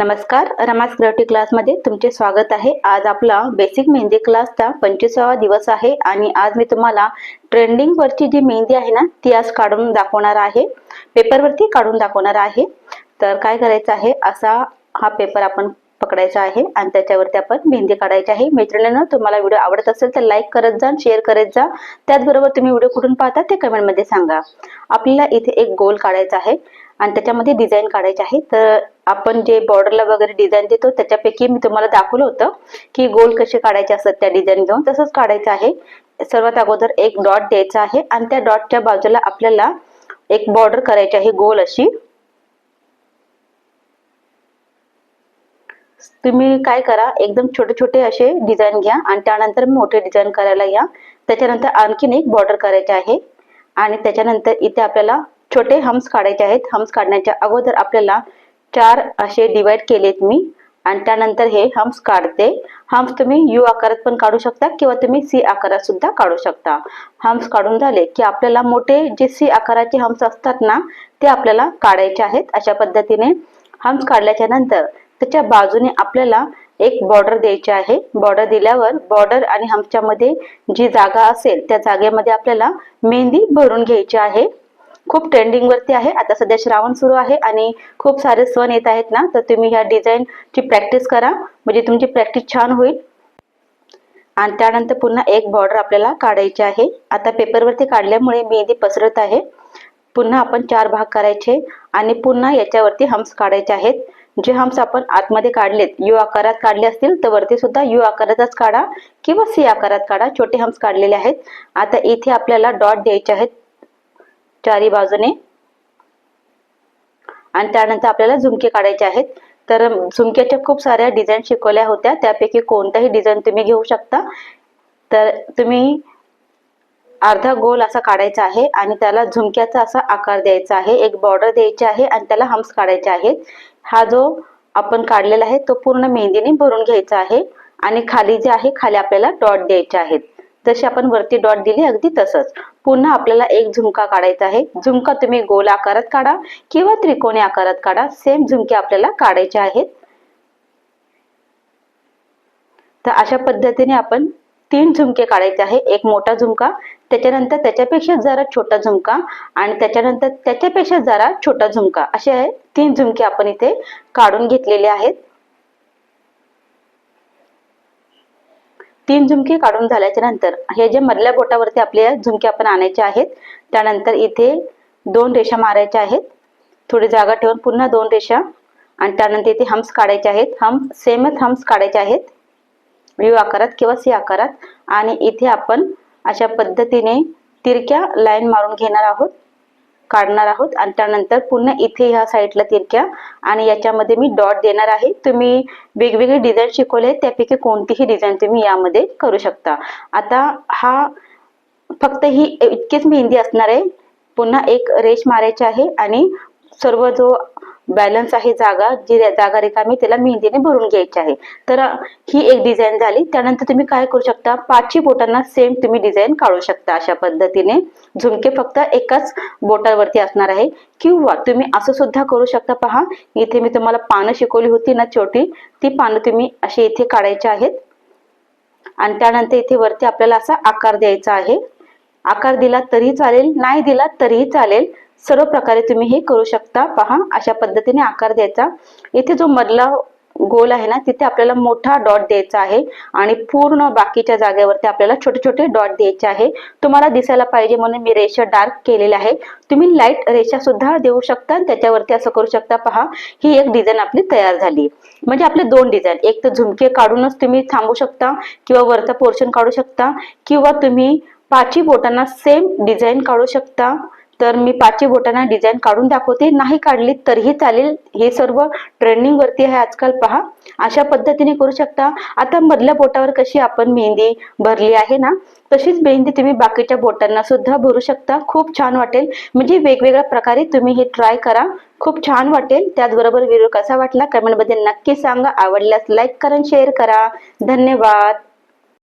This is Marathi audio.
नमस्कार रमास क्रिएटिव्ह क्लासमध्ये तुमचे स्वागत आहे. आज आपला बेसिक मेहंदी क्लासचा पंचवीसावा दिवस आहे आणि आज मी तुम्हाला ट्रेंडिंग वरची जी मेहंदी आहे ना ती आज काढून दाखवणार आहे. पेपरवरती काढून दाखवणार आहे. तर काय करायचं आहे? असा हा पेपर आपण पकडायचा आहे आणि त्याच्यावरती आपण मेहंदी काढायची आहे. मैत्रिणींनो तुम्हाला व्हिडिओ आवडत असेल तर लाईक करत जा शेअर करत जा. त्याचबरोबर तुम्ही व्हिडिओ कुठून पाहता ते कमेंटमध्ये सांगा. आपल्याला इथे एक गोल काढायचा आहे आणि त्याच्यामध्ये डिझाईन काढायची आहे. तर आपण जे बॉर्डरला वगैरे डिझाईन देतो त्याच्यापैकी मी तुम्हाला दाखवलं होतं की गोल कसे काढायचे असतात त्या डिझाईन घेऊन. तसंच काढायचं आहे. सर्वात अगोदर एक डॉट द्यायचा आहे आणि त्या डॉटच्या बाजूला आपल्याला एक बॉर्डर करायची आहे गोल अशी. तुम्ही काय करा एकदम छोटे छोटे असे डिझाईन घ्या आणि त्यानंतर मोठे डिझाईन करायला या. त्याच्यानंतर आणखीन एक बॉर्डर करायचे आहे. आणि त्याच्यानंतर इथे आपल्याला छोटे हम्स काढायचे आहेत. हम्स काढण्याच्या अगोदर आपल्याला चार असे डिवाइड केलेत मी. आणि त्यानंतर हे हम्स काढते. हम्स तुम्ही यू आकारात पण काढू शकता किंवा तुम्ही सी आकारात सुद्धा काढू शकता. हम्स काढून झाले की आपल्याला मोठे जे सी आकाराचे हम्स असतात ना ते आपल्याला काढायचे आहेत. अशा पद्धतीने हम्स काढल्याच्या नंतर त्याच्या बाजूने आपल्याला एक बॉर्डर द्यायची आहे. बॉर्डर दिल्यावर बॉर्डर आणि हम्सच्या मध्ये जी जागा असेल त्या जागेमध्ये आपल्याला मेहंदी भरून घ्यायची आहे. खूप ट्रेंडिंग वरती आहे. आता सध्या श्रावण सुरू आहे आणि खूप सारे सण येत आहेत ना तर तुम्ही ह्या डिझाईनची प्रॅक्टिस करा. म्हणजे तुमची प्रॅक्टिस छान होईल. आणि त्यानंतर पुन्हा एक बॉर्डर आपल्याला काढायची आहे. आता पेपरवरती काढल्यामुळे मेहंदी पसरत आहे. पुन्हा आपण चार भाग करायचे आणि पुन्हा याच्यावरती हम्स काढायचे आहेत. जे हम्स आपण आतमध्ये काढलेत यू आकारात काढले असतील तर वरती सुद्धा यू आकारातच काढा किंवा सी आकारात काढा. छोटे हम्स काढलेले आहेत. आता इथे आपल्याला डॉट द्यायचे आहेत चारी बाजूने. आणि त्यानंतर आपल्याला झुमके काढायचे आहेत. तर झुमक्याच्या खूप साऱ्या डिझाईन शिकवल्या होत्या. त्यापैकी कोणताही डिझाईन तुम्ही घेऊ शकता. तर तुम्ही अर्धा गोल असा काढायचा आहे आणि त्याला झुमक्याचा असा आकार द्यायचा आहे. एक बॉर्डर द्यायची आहे आणि त्याला हम्स काढायचे आहेत. हा जो आपण काढलेला आहे तो पूर्ण मेहंदीने भरून घ्यायचा आहे आणि खाली जे आहे खाली आपल्याला डॉट द्यायचे आहेत. जसे आपण वरती डॉट दिली अगदी तसंच. पुन्हा आपल्याला एक झुमका काढायचा आहे. झुमका तुम्ही गोल आकारात काढा किंवा त्रिकोणी आकारात काढा. सेम झुमके आपल्याला काढायचे आहेत. तर अशा पद्धतीने आपण तीन झुमके काढायचे आहे. एक मोठा झुमका त्याच्यानंतर त्याच्यापेक्षा जरा छोटा झुमका आणि त्याच्यानंतर त्याच्यापेक्षा जरा छोटा झुमका. असे तीन झुमके आपण इथे काढून घेतलेले आहेत. तीन झुमके काढून झाल्याच्यानंतर हे जे मधल्या बोटावरती आपले झुमके आपण आणायचे आहेत त्यानंतर इथे दोन रेषा मारायच्या आहेत. थोडी जागा ठेवून पुन्हा दोन रेषा आणि त्यानंतर इथे हम्स काढायचे आहेत. हम सेमच हम्स काढायचे आहेत. यू आकारात किंवा सी आकारात. आणि इथे आपण अशा पद्धतीने तिरक्या लाईन मारून घेणार आहोत काढणार आहोत आणि त्यानंतर पुन्हा इथे ह्या साईडला तिरक्या आणि याच्यामध्ये मी डॉट देणार आहे. तुम्ही वेगवेगळे डिझाईन शिकवले त्यापैकी कोणतीही डिझाईन तुम्ही यामध्ये करू शकता. आता हा फक्त ही इतकीच मेहंदी असणार आहे. पुन्हा एक रेश मारायची आहे आणि सर्व जो बॅलन्स आहे जागा जी जागा रिकामी त्याला मेहंदीने भरून घ्यायची आहे. तर ही एक डिझाईन झाली. त्यानंतर तुम्ही काय करू शकता? पाचही बोटांना सेम तुम्ही डिझाईन काढू शकता अशा पद्धतीने. झुमके फक्त एकाच बोटावरती असणार आहे. किंवा तुम्ही असं सुद्धा करू शकता पहा इथे मी तुम्हाला पानं शिकवली होती ना छोटी. ती पानं तुम्ही अशी इथे काढायची आहेत. आणि त्यानंतर इथे वरती आपल्याला असा आकार द्यायचा आहे. आकार दिला तरी चालेल नाही दिला तरीही चालेल. सर्व प्रकारे तुम्ही हे करू शकता. पहा अशा पद्धतीने आकार द्यायचा. इथे जो मधला गोल आहे ना तिथे आपल्याला मोठा डॉट द्यायचा आहे आणि पूर्ण बाकीच्या जागेवरती आपल्याला छोटे छोटे डॉट द्यायचे आहे. तुम्हाला दिसायला पाहिजे म्हणून मी रेषा डार्क केलेल्या आहे. तुम्ही लाइट रेषा सुद्धा देऊ शकता त्याच्यावरती असं करू शकता. पहा ही एक डिझाईन आपली तयार झाली. म्हणजे आपले दोन डिझाईन. एक तर झुमके काढूनच तुम्ही थांबू शकता किंवा वरचा पोर्शन काढू शकता किंवा तुम्ही पाची बोटांना सेम डिझाईन काढू शकता. तर मी पाचही बोटांना डिझाईन काढून दाखवते. नाही काढली तरीही चालेल. हे सर्व ट्रेंडिंग वरती आहे आजकाल पहा. अशा पद्धतीने करू शकता. आता मधल्या बोटावर कशी आपण मेहंदी भरली आहे ना तशीच मेहंदी तुम्ही बाकीच्या बोटांना सुद्धा भरू शकता. खूप छान वाटेल. म्हणजे वेगवेगळ्या प्रकारे तुम्ही हे ट्राय करा. खूप छान वाटेल. त्याचबरोबर व्हिडिओ कसा वाटला कमेंटमध्ये नक्की सांगा. आवडल्यास लाईक करा शेअर करा. धन्यवाद.